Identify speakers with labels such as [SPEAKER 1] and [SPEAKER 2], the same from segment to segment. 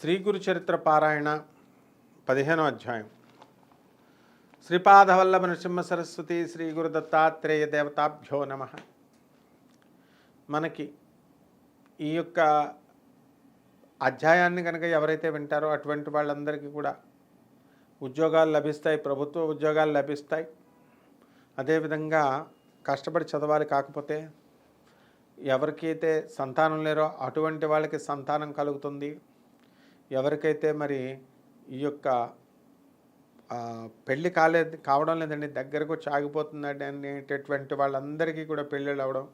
[SPEAKER 1] శ్రీ గురు చరిత్ర పారాయణ పదిహేనో అధ్యాయం. శ్రీపాదవల్లభ నృసింహ సరస్వతి శ్రీ గురు దత్తాత్రేయ దేవతాభ్యో నమ. మనకి ఈ యొక్క అధ్యాయాన్ని కనుక ఎవరైతే వింటారో అటువంటి వాళ్ళందరికీ కూడా ఉద్యోగాలు లభిస్తాయి ప్రభుత్వ ఉద్యోగాలు లభిస్తాయి. అదేవిధంగా కష్టపడి చదవాలి కాకపోతే ఎవరికైతే సంతానం లేరో అటువంటి వాళ్ళకి సంతానం కలుగుతుంది. ఎవరికైతే మరి ఈ యొక్క పెళ్ళి కాలేదు కావడం లేదండి దగ్గరకు వచ్చి ఆగిపోతుందండి అనేటటువంటి వాళ్ళందరికీ కూడా పెళ్ళిళ్ళు అవ్వడం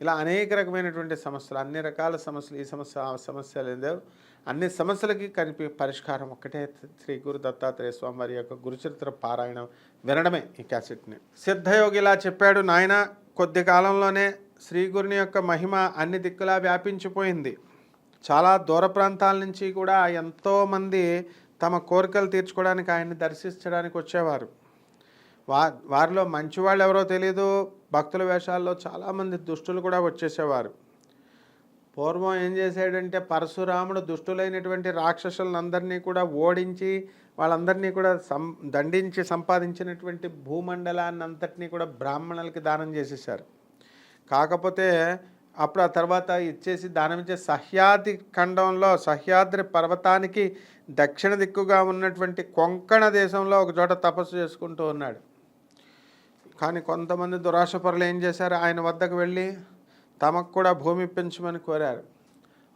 [SPEAKER 1] ఇలా అనేక రకమైనటువంటి సమస్యలు అన్ని రకాల సమస్యలు ఈ సమస్య ఆ సమస్య లేదు అన్ని సమస్యలకి కలిపి పరిష్కారం ఒక్కటే శ్రీ గురు దత్తాత్రేయ స్వామి వారి యొక్క గురుచరిత్ర పారాయణం వినడమే ఈ క్యాసెట్ని. సిద్ధయోగి ఇలా చెప్పాడు నాయన కొద్ది కాలంలోనే శ్రీ గురుని యొక్క మహిమ అన్ని దిక్కులా వ్యాపించిపోయింది. చాలా దూర ప్రాంతాల నుంచి కూడా ఎంతోమంది తమ కోరికలు తీర్చుకోవడానికి ఆయన్ని దర్శించడానికి వచ్చేవారు. వా వారిలో మంచివాళ్ళు ఎవరో తెలియదు భక్తుల వేషాల్లో చాలామంది దుష్టులు కూడా వచ్చేసేవారు. పూర్వం ఏం చేశాడంటే పరశురాముడు దుష్టులైనటువంటి రాక్షసులందరినీ కూడా ఓడించి వాళ్ళందరినీ కూడా సం దండించి సంపాదించినటువంటి భూమండలాన్ని అంతటినీ కూడా బ్రాహ్మణులకి దానం చేసేసారు కాకపోతే అప్పుడు ఆ తర్వాత ఇచ్చేసి దానం ఇచ్చే సహ్యాద్రి ఖండంలో సహ్యాద్రి పర్వతానికి దక్షిణ దిక్కుగా ఉన్నటువంటి కొంకణ దేశంలో ఒక చోట తపస్సు చేసుకుంటూ ఉన్నాడు. కానీ కొంతమంది దురాశపరులు ఏం చేశారు? ఆయన వద్దకు వెళ్ళి తమకు కూడా భూమి పెంచమని కోరారు.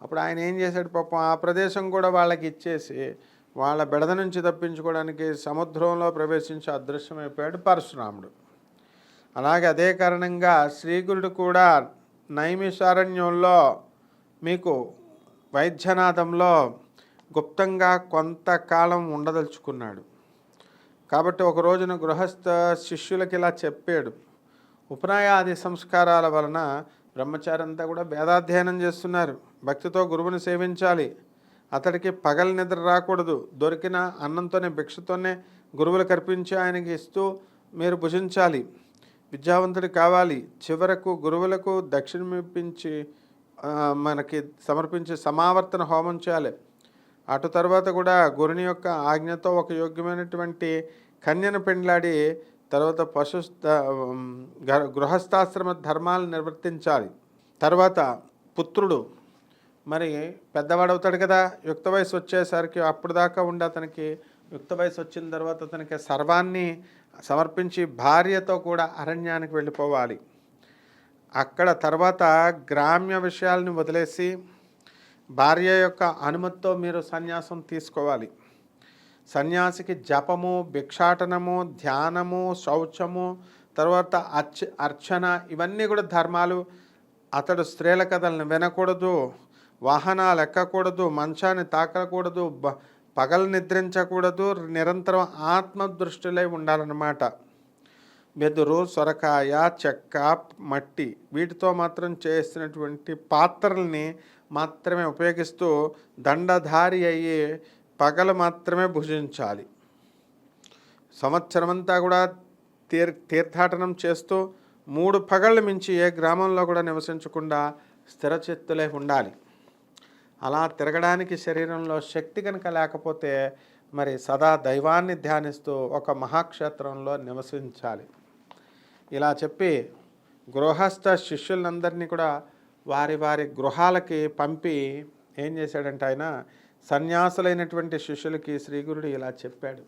[SPEAKER 1] అప్పుడు ఆయన ఏం చేశాడు? పాపం ఆ ప్రదేశం కూడా వాళ్ళకి ఇచ్చేసి వాళ్ళ బెడద నుంచి తప్పించుకోవడానికి సముద్రంలో ప్రవేశించి అదృశ్యమైపోయాడు పరశురాముడు. అలాగే అదే కారణంగా శ్రీగురుడు కూడా నైమిషారణ్యంలో మీకు వైద్యనాథంలో గుప్తంగా కొంతకాలం ఉండదలుచుకున్నాడు. కాబట్టి ఒక రోజున గృహస్థ శిష్యులకి ఇలా చెప్పాడు. ఉపనాయాది సంస్కారాల వలన బ్రహ్మచారి అంతా కూడా వేదాధ్యయనం చేస్తున్నారు. భక్తితో గురువుని సేవించాలి. అతడికి పగల నిద్ర రాకూడదు. దొరికిన అన్నంతోనే భిక్షతోనే గురువులు కర్పించి ఆయనకి ఇస్తూ మీరు భుజించాలి. విద్యావంతుడు కావాలి. చివరకు గురువులకు దక్షిణమిప్పించి మనకి సమర్పించి సమావర్తన హోమం చేయాలి. అటు తర్వాత కూడా గురుని యొక్క ఆజ్ఞతో ఒక యోగ్యమైనటువంటి కన్యను పెండ్లాడి తర్వాత పశు గృహస్థాశ్రమ ధర్మాలు నిర్వర్తించాలి. తర్వాత పుత్రుడు. మరి పెద్దవాడవుతాడు కదా యుక్త వయసు వచ్చేసరికి అప్పుడు దాకా ఉండి అతనికి యుక్త వయసు వచ్చిన తర్వాత అతనికి సర్వాన్ని సమర్పించి భార్యతో కూడా అరణ్యానికి వెళ్ళిపోవాలి. అక్కడ తర్వాత గ్రామ్య విషయాలను వదిలేసి భార్య యొక్క అనుమతితో మీరు సన్యాసం తీసుకోవాలి. సన్యాసికి జపము భిక్షాటనము ధ్యానము శౌచము తర్వాత అర్చ అర్చన ఇవన్నీ కూడా ధర్మాలు. అతడు స్త్రీల కథలను వినకూడదు వాహనాలు ఎక్కకూడదు మంచాన్ని తాకకూడదు బ పగలు నిద్రించకూడదు నిరంతరం ఆత్మదృష్టిలై ఉండాలన్నమాట. వెదురు సొరకాయ చెక్క మట్టి వీటితో మాత్రం చేసినటువంటి పాత్రల్ని మాత్రమే ఉపయోగిస్తూ దండధారి అయ్యి పగలు మాత్రమే భుజించాలి. సంవత్సరం అంతా కూడా తీర్ తీర్థాటనం చేస్తూ మూడు పగళ్ళు మించి ఏ గ్రామంలో కూడా నివసించకుండా స్థిరచిత్తులే ఉండాలి. అలా తిరగడానికి శరీరంలో శక్తి కనుక లేకపోతే మరి సదా దైవాన్ని ధ్యానిస్తూ ఒక మహాక్షేత్రంలో నివసించాలి. ఇలా చెప్పి గృహస్థ శిష్యులందరినీ కూడా వారి వారి గృహాలకి పంపి ఏం చేశాడంటే ఆయన సన్యాసులైనటువంటి శిష్యులకి శ్రీగురుడు ఇలా చెప్పాడు.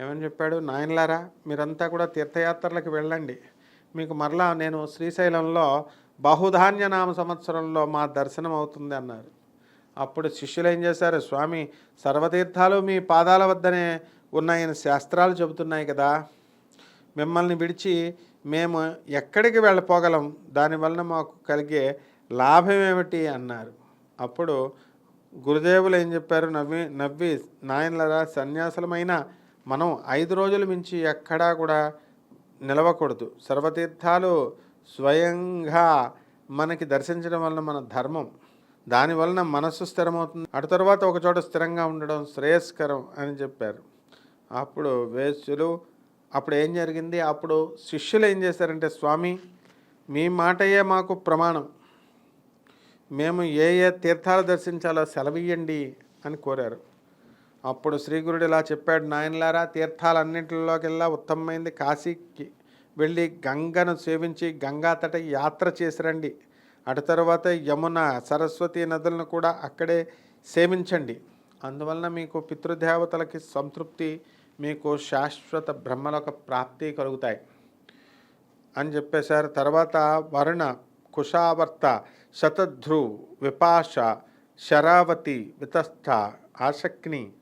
[SPEAKER 1] ఏమని చెప్పాడు? నాయనలారా మీరంతా కూడా తీర్థయాత్రలకు వెళ్ళండి. మీకు మరలా నేను శ్రీశైలంలో బహుధాన్య నామ సంవత్సరంలో మా దర్శనం అవుతుంది అన్నారు. అప్పుడు శిష్యులు ఏం చేశారు? స్వామి సర్వతీర్థాలు మీ పాదాల వద్దనే ఉన్నాయని శాస్త్రాలు చెబుతున్నాయి కదా. మిమ్మల్ని విడిచి మేము ఎక్కడికి వెళ్ళపోగలం? దానివలన మాకు కలిగే లాభం ఏమిటి అన్నారు. అప్పుడు గురుదేవులు ఏం చెప్పారు? నవ్వి నవ్వి నాయనలరా సన్యాసులమైన మనం ఐదు రోజులు మించి ఎక్కడా కూడా నిలవకూడదు. సర్వతీర్థాలు స్వయంగా మనకి దర్శించడం వలన మన ధర్మం దానివలన మనస్సు స్థిరమవుతుంది. అటు తర్వాత ఒకచోట స్థిరంగా ఉండడం శ్రేయస్కరం అని చెప్పారు. అప్పుడు వేశ్యులు అప్పుడు ఏం జరిగింది? అప్పుడు శిష్యులు ఏం చేశారంటే స్వామి మీ మాటయే మాకు ప్రమాణం. మేము ఏ ఏ తీర్థాలు దర్శించాలో సెలవియ్యండి అని కోరారు. అప్పుడు శ్రీగురుడు ఇలా చెప్పాడు నాయనలారా తీర్థాలన్నింటిలోకెల్లా ఉత్తమమైంది కాశీకి వెళ్ళి గంగను సేవించి గంగా తట యాత్ర చేసిరండి. అటు తర్వాత యమున సరస్వతి నదులను కూడా అక్కడే సేవించండి. అందువలన మీకు పితృదేవతలకి సంతృప్తి మీకు శాశ్వత బ్రహ్మలోక ప్రాప్తి కలుగుతాయి. అని చెప్పేశారు. తర్వాత వరుణ కుషావర్త శతధ్రు విపాష శరావతి వితస్థ ఆశక్ని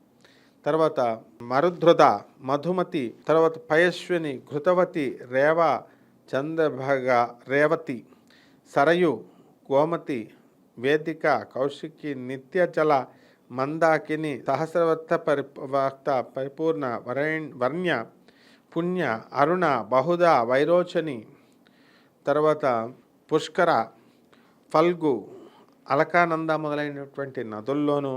[SPEAKER 1] తర్వాత మరుధృద మధుమతి తర్వాత పయస్విని ఘృతవతి రేవ చంద్రభగ రేవతి. సరయు గోమతి వేదిక కౌశికి నిత్యజల మందాకిని సహస్రవర్త పరివర్త పరిపూర్ణ వరైణ్ వర్ణ్య పుణ్య అరుణ బహుద వైరోచని తర్వాత పుష్కర ఫల్గు అలకానంద మొదలైనటువంటి నదుల్లోనూ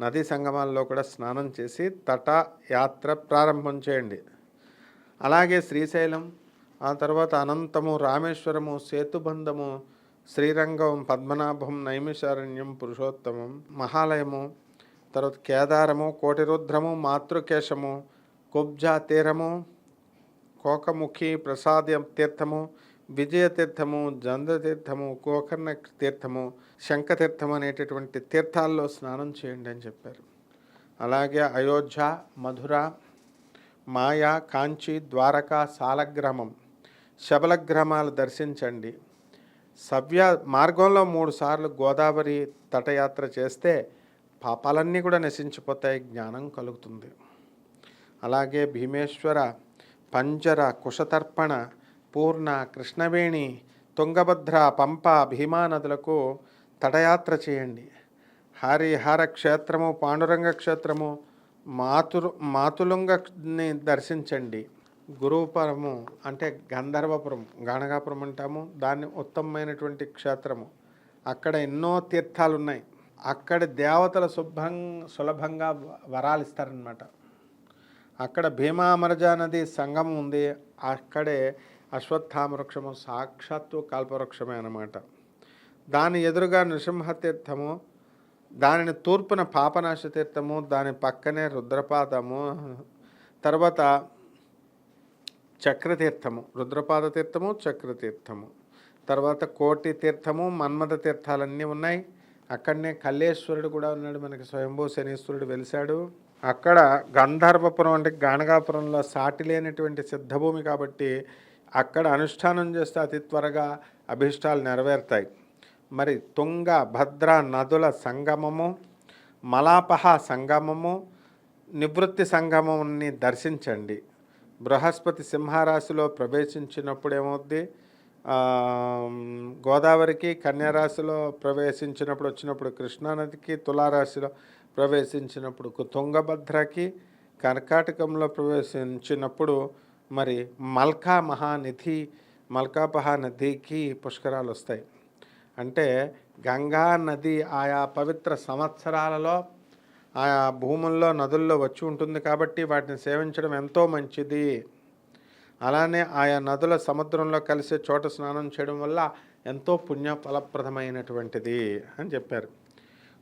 [SPEAKER 1] నదీ సంగమాల్లో కూడా స్నానం చేసి తట యాత్ర ప్రారంభం చేయండి. అలాగే శ్రీశైలం ఆ తర్వాత అనంతము రామేశ్వరము సేతుబంధము శ్రీరంగం పద్మనాభం నైమిషారణ్యం పురుషోత్తమం మహాలయము తర్వాత కేదారము కోటిరుద్రము మాతృకేశము కుబ్జా తీరము కోకముఖి ప్రసాద తీర్థము విజయతీర్థము తీర్థము కోకర్ణ తీర్థము గోకర్ణ తీర్థము శంఖతీర్థం అనేటటువంటి తీర్థాల్లో స్నానం చేయండి అని చెప్పారు. అలాగే అయోధ్య మధుర మాయా కాంచి ద్వారకా సాలగ్రామం శబలగ్రామాలు దర్శించండి. సవ్య మార్గంలో మూడు సార్లు గోదావరి తటయాత్ర చేస్తే పాపాలన్నీ కూడా నశించిపోతాయి జ్ఞానం కలుగుతుంది. అలాగే భీమేశ్వర పంజర కుశతర్పణ పూర్ణ కృష్ణవేణి తుంగభద్ర పంప భీమా నదులకు తటయాత్ర చేయండి. హరిహర క్షేత్రము పాండురంగ క్షేత్రము మాతురు మాతులుంగని దర్శించండి. గురువుపురము అంటే గంధర్వపురం గణగాపురం అంటాము. దాన్ని ఉత్తమమైనటువంటి క్షేత్రము. అక్కడ ఎన్నో తీర్థాలు ఉన్నాయి అక్కడ దేవతల శుభ్రం సులభంగా వరాలు ఇస్తారనమాట అక్కడ భీమామరజా నది సంగమం ఉంది. అక్కడే అశ్వత్థామవృక్షము సాక్షాత్తు కల్పవృక్షమే అనమాట దాని ఎదురుగా నృసింహ తీర్థము దానిని తూర్పున పాపనాశ తీర్థము దాని పక్కనే రుద్రపాదము తర్వాత చక్రతీర్థము రుద్రపాద తీర్థము చక్రతీర్థము. తర్వాత కోటి తీర్థము మన్మథ తీర్థాలన్నీ ఉన్నాయి. అక్కడనే కల్లేశ్వరుడు కూడా ఉన్నాడు మనకి స్వయంభూ శనీశ్వరుడు వెలిశాడు. అక్కడ గంధర్వపురం అంటే గానగాపురంలో సాటి లేనటువంటి సిద్ధభూమి కాబట్టి అక్కడ అనుష్ఠానం చేస్తే అతి త్వరగా అభిష్టాలు నెరవేరుతాయి. మరి తుంగ భద్ర నదుల సంగమము మలాపహ సంగమము నివృత్తి సంగమాన్ని దర్శించండి. బృహస్పతి సింహరాశిలో ప్రవేశించినప్పుడు ఏమవుద్ది గోదావరికి కన్యారాశిలో ప్రవేశించినప్పుడు వచ్చినప్పుడు కృష్ణానదికి తులారాశిలో ప్రవేశించినప్పుడు కు- తుంగభద్రకి కర్కాటకంలో ప్రవేశించినప్పుడు మరి మల్కా మహానిధి మల్కాపహ నదికి పుష్కరాలు వస్తాయి అంటే గంగా నది ఆయా పవిత్ర సంవత్సరాలలో ఆయా భూముల్లో నదుల్లో వచ్చి ఉంటుంది కాబట్టి వాటిని సేవించడం ఎంతో మంచిది. అలానే ఆయా నదుల సముద్రంలో కలిసే చోట స్నానం చేయడం వల్ల ఎంతో పుణ్య ఫలప్రదమైనటువంటిది అని చెప్పారు.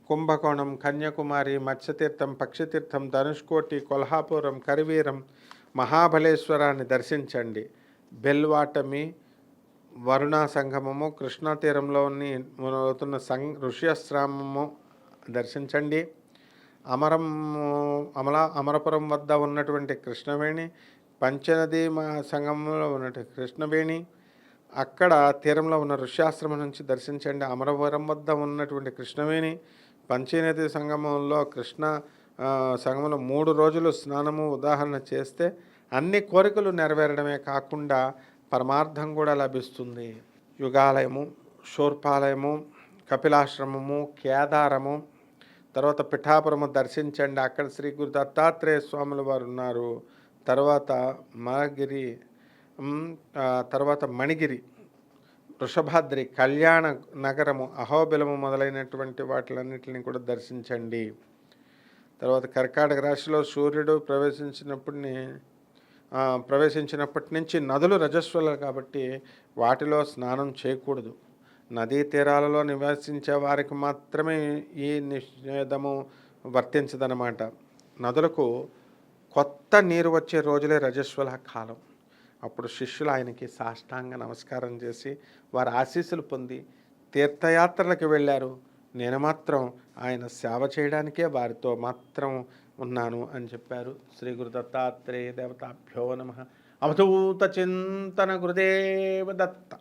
[SPEAKER 1] కుంభకోణం కన్యాకుమారి మత్స్యతీర్థం పక్షితీర్థం ధనుష్కోటి కొల్హాపురం కరివీరం మహాబలేశ్వరాన్ని దర్శించండి. బెల్వాటమి వరుణా సంగమము కృష్ణా తీరంలోని అవుతున్న సం ఋష్యశ్రామము దర్శించండి. అమరం అమల అమరపురం వద్ద ఉన్నటువంటి కృష్ణవేణి పంచనది మా సంగమంలో ఉన్నటువంటి కృష్ణవేణి అక్కడ తీరంలో ఉన్న ఋష్యాశ్రమం నుంచి దర్శించండి. అమరవరం వద్ద ఉన్నటువంటి కృష్ణవేణి పంచనది సంగమంలో కృష్ణ ఆ, సంగమంలో మూడు రోజులు స్నానము ఉదాహరణ చేస్తే అన్ని కోరికలు నెరవేరడమే కాకుండా పరమార్థం కూడా లభిస్తుంది. యుగాలయము శూర్పాలయము కపిలాశ్రమము కేదారము తర్వాత పిఠాపురము దర్శించండి. అక్కడ శ్రీ గురు దత్తాత్రేయ స్వాముల వారు ఉన్నారు. తర్వాత మగిరి తర్వాత మణిగిరి వృషభాద్రి కళ్యాణ నగరము అహోబిలము మొదలైనటువంటి వాటిలన్నిటిని కూడా దర్శించండి. తర్వాత కర్కాటక రాశిలో సూర్యుడు ప్రవేశించినప్పటిని ప్రవేశించినప్పటి నుంచి నదులు రజస్వలు కాబట్టి వాటిలో స్నానం చేయకూడదు. నదీ తీరాలలో నివసించే వారికి మాత్రమే ఈ నిషేధము వర్తించదనమాట నదులకు కొత్త నీరు వచ్చే రోజులే రజస్వల కాలం. అప్పుడు శిష్యులు ఆయనకి సాష్టాంగ నమస్కారం చేసి వారి ఆశీస్సులు పొంది తీర్థయాత్రలకు వెళ్ళారు. నేను మాత్రం ఆయన సేవ చేయడానికే వారితో మాత్రం ఉన్నాను అని చెప్పారు. శ్రీ గురు దత్తాత్రేయ దేవతాభ్యో నమ. అవధూత చింతన గురుదేవ దత్త.